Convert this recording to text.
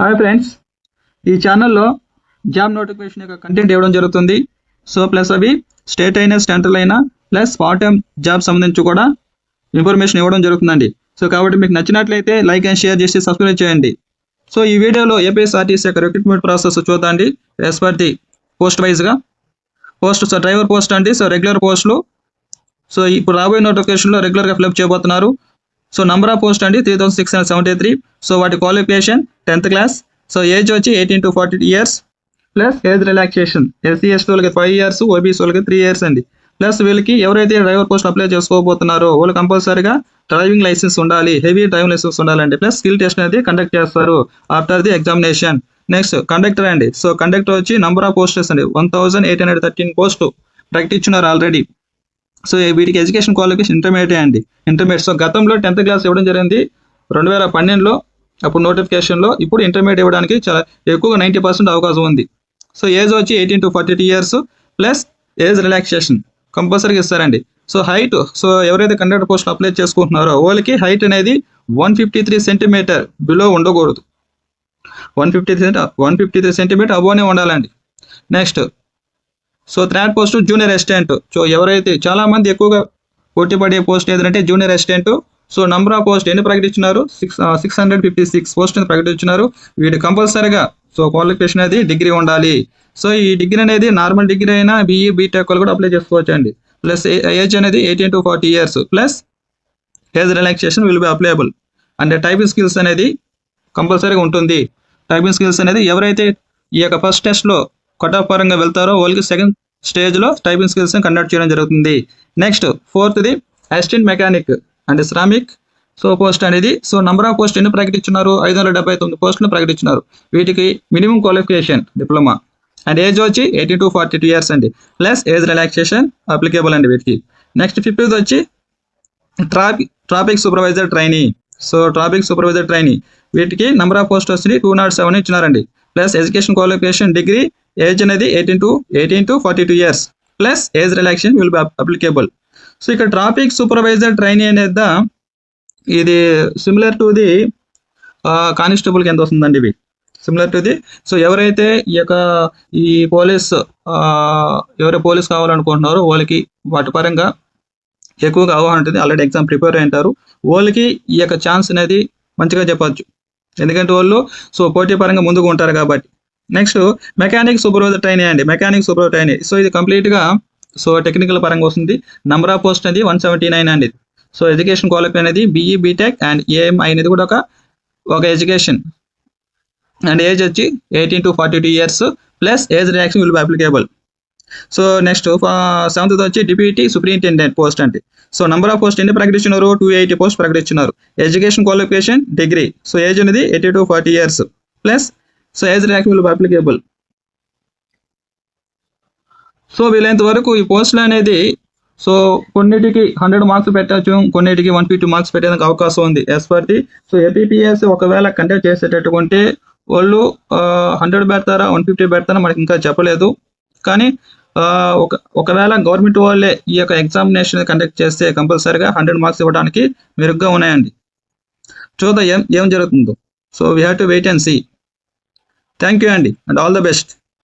Hi friends ఈ ఛానల్లో job notification యొక్క కంటెంట్ ఇవ్వడం జరుగుతుంది. సో ప్లస్ అవి స్టేట్ అయినా సెంట్రల్ అయినా ప్లస్ పార్ట్ టైం జాబ్ సంబంధించి కూడా ఇన్ఫర్మేషన్ ఇవ్వడం జరుగుతుందండి. సో కాబట్టి మీకు నచ్చినట్లయితే లైక్ అండ్ షేర్ చేసి సబ్స్క్రైబ్ చేయండి. సో ఈ వీడియోలో ఏపీఎస్ఆర్టీసీ యొక్క రిక్రూట్మెంట్ ప్రాసెస్ చూద్దాండి ఎస్ పర్ ది పోస్ట్ వైజ్గా పోస్ట్ సో డ్రైవర్ పోస్ట్ అండి. సో రెగ్యులర్ పోస్టులు సో ఇప్పుడు రాబోయే నోటిఫికేషన్లో రెగ్యులర్గా ఫిల్అప్ చేయబోతున్నారు. సో నంబర్ ఆఫ్ పోస్ట్ అండి three thousand six hundred seventy three so వాటి qualification tenth class so age వచ్చి eighteen to forty years plus age relaxation SC ST వాళ్ళకి ఫైవ్ ఇయర్స్ ఓబీసీ వాళ్ళకి త్రీ ఇయర్స్ అండి. Plus వీళ్ళకి ఎవరైతే driver post apply చేసుకోబోతున్నారో వాళ్ళు కంపల్సరీగా డ్రైవింగ్ లైసెన్స్ ఉండాలి హెవీ డ్రైవింగ్ లైసెన్స్ ఉండాలండి. ప్లస్ స్కిల్ టెస్ట్ అనేది కండక్ట్ చేస్తారు after the examination next conductor అండి. సో కండక్టర్ వచ్చి నంబర్ ఆఫ్ పోస్టెస్ అండి. One thousand eight hundred thirteen post ప్రకటించున్నారు already so వీటికి ఎడ్యుకేషన్ క్వాలిఫికేషన్ ఇంటర్మీడియట్ అండి. ఇంటర్మీడియట్. సో గతంలో టెన్త్ క్లాస్ ఇవ్వడం జరిగింది. రెండు వేల పన్నెండులో అప్పుడు నోటిఫికేషన్లో ఇప్పుడు ఇంటర్మీడియట్ ఇవ్వడానికి చాలా ఎక్కువగా నైంటీ పర్సెంట్ అవకాశం ఉంది. సో ఏజ్ వచ్చి eighteen to forty two years plus age relaxation కంపల్సరీగా ఇస్తారండి. సో హైట్ సో ఎవరైతే కండక్టర్ పోస్ట్ అప్లై చేసుకుంటున్నారో వాళ్ళకి హైట్ అనేది one fifty three centimetre below ఉండకూడదు. One fifty three one fifty three centimetre అబోనే ఉండాలండి. Next so third post junior assistant. So ఎవరైతే చాలా మంది ఎక్కువగా పోటీ పడే పోస్ట్ ఏదంటే junior assistant. So number of post ఎన్ని ప్రకటించినారు? Six six hundred fifty six post ప్రకటించినారు. వీడు కంపల్సరీగా సో క్వాలిఫికేషన్ అనేది డిగ్రీ ఉండాలి. సో ఈ డిగ్రీ అనేది నార్మల్ డిగ్రీ అయినా బీఈ బీటెక్ వాళ్ళు కూడా అప్లై చేసుకోవచ్చు అండి ప్లస్ ఏజ్ అనేది eighteen to forty years plus age relaxation will be applicable అంటే టైపింగ్ స్కిల్స్ అనేది కంపల్సరీగా ఉంటుంది. టైపింగ్ స్కిల్స్ అనేది ఎవరైతే ఈ యొక్క ఫస్ట్ టెస్ట్లో కట్ ఆఫ్ పరంగా వెళ్తారో వాళ్ళకి సెకండ్ స్టేజ్లో టైపింగ్ స్కిల్స్ని కండక్ట్ చేయడం జరుగుతుంది. నెక్స్ట్ ఫోర్త్ది అసిస్టెంట్ మెకానిక్ అంటే శ్రామిక్. సో పోస్ట్ అనేది సో నంబర్ ఆఫ్ పోస్ట్ ఎన్ని ప్రకటించున్నారు ఐదు వందల డెబ్బై తొమ్మిది పోస్టులు ప్రకటించినారు. వీటికి minimum qualification diploma and age వచ్చి eighty to forty two years అండి. ప్లస్ ఏజ్ రిలాక్సేషన్ అప్లికేబుల్ అండి వీటికి. నెక్స్ట్ ఫిఫ్త్ వచ్చి traffic traffic supervisor trainee so traffic supervisor trainee వీటికి నంబర్ ఆఫ్ పోస్ట్ వచ్చి two nought seven ఇచ్చినారండి. Plus education qualification degree age అనేది eighteen to eighteen to forty two years plus age relaxation will be applicable so ఇక్కడ traffic supervisor training అనేది ఇది similar to the constable కింద వస్తుందండి ఇవి similar to the. So ఎవరైతే ఈ యొక్క ఈ పోలీస్ ఎవరు పోలీస్ కావాలనుకుంటున్నారో వాళ్ళకి వాటి పరంగా ఎక్కువగా అవగాహన ఉంటుంది. ఆల్రెడీ ఎగ్జామ్ ప్రిపేర్ అయి ఉంటారు. వాళ్ళకి ఈ యొక్క ఛాన్స్ అనేది మంచిగా చెప్పవచ్చు ఎందుకంటే వాళ్ళు సో పోటీ పరంగా ముందుకు ఉంటారు కాబట్టి. నెక్స్ట్ మెకానిక్ సూపర్వైజర్ ట్రైనింగ్ అండి. మెకానిక్ సూపర్వైజర్ ట్రైనింగ్ సో ఇది కంప్లీట్గా సో టెక్నికల్ పరంగా వస్తుంది. నంబర్ ఆఫ్ పోస్ట్ అనేది వన్ సెవెంటీ నైన్ అండి. సో ఎడ్యుకేషన్ క్వాలిఫై అనేది బీఈ బీటెక్ అండ్ ఏఎంఐ అనేది కూడా ఒక ఒక ఎడ్యుకేషన్ అండ్ ఏజ్ వచ్చి eighteen to forty two years plus age reaction will be applicable so next seventh వచ్చి డిప్యూటీ సూపరింటెండెంట్ పోస్ట్ అంటే సో నంబర్ ఆఫ్ పోస్ట్ ఎన్ని ప్రకటించినారు? Two eighty post ప్రకటించినారు. Education qualification degree so age అనేది eighty to forty years plus so age rank will applicable so వీలైనంత వరకు ఈ పోస్టులు అనేది సో కొన్నిటికి హండ్రెడ్ మార్క్స్ పెట్టచ్చు కొన్నిటికి వన్ ఫిఫ్టీ మార్క్స్ పెట్టేందుకు అవకాశం ఉంది as per the so APPS ఒకవేళ కండక్ట్ చేసేటటువంటి వాళ్ళు హండ్రెడ్ పెడతారా వన్ ఫిఫ్టీ పెడతారా మనకి ఇంకా చెప్పలేదు. కానీ ఒక ఒకవేళ గవర్నమెంట్ వాళ్ళే ఈ యొక్క ఎగ్జామినేషన్ కండక్ట్ చేస్తే కంపల్సరీగా హండ్రెడ్ మార్క్స్ ఇవ్వడానికి మెరుగ్గా ఉన్నాయండి. చూద్దాం ఏం ఏం జరుగుతుందో. So we have to wait and see thank you అండి అండ్ ఆల్ ద బెస్ట్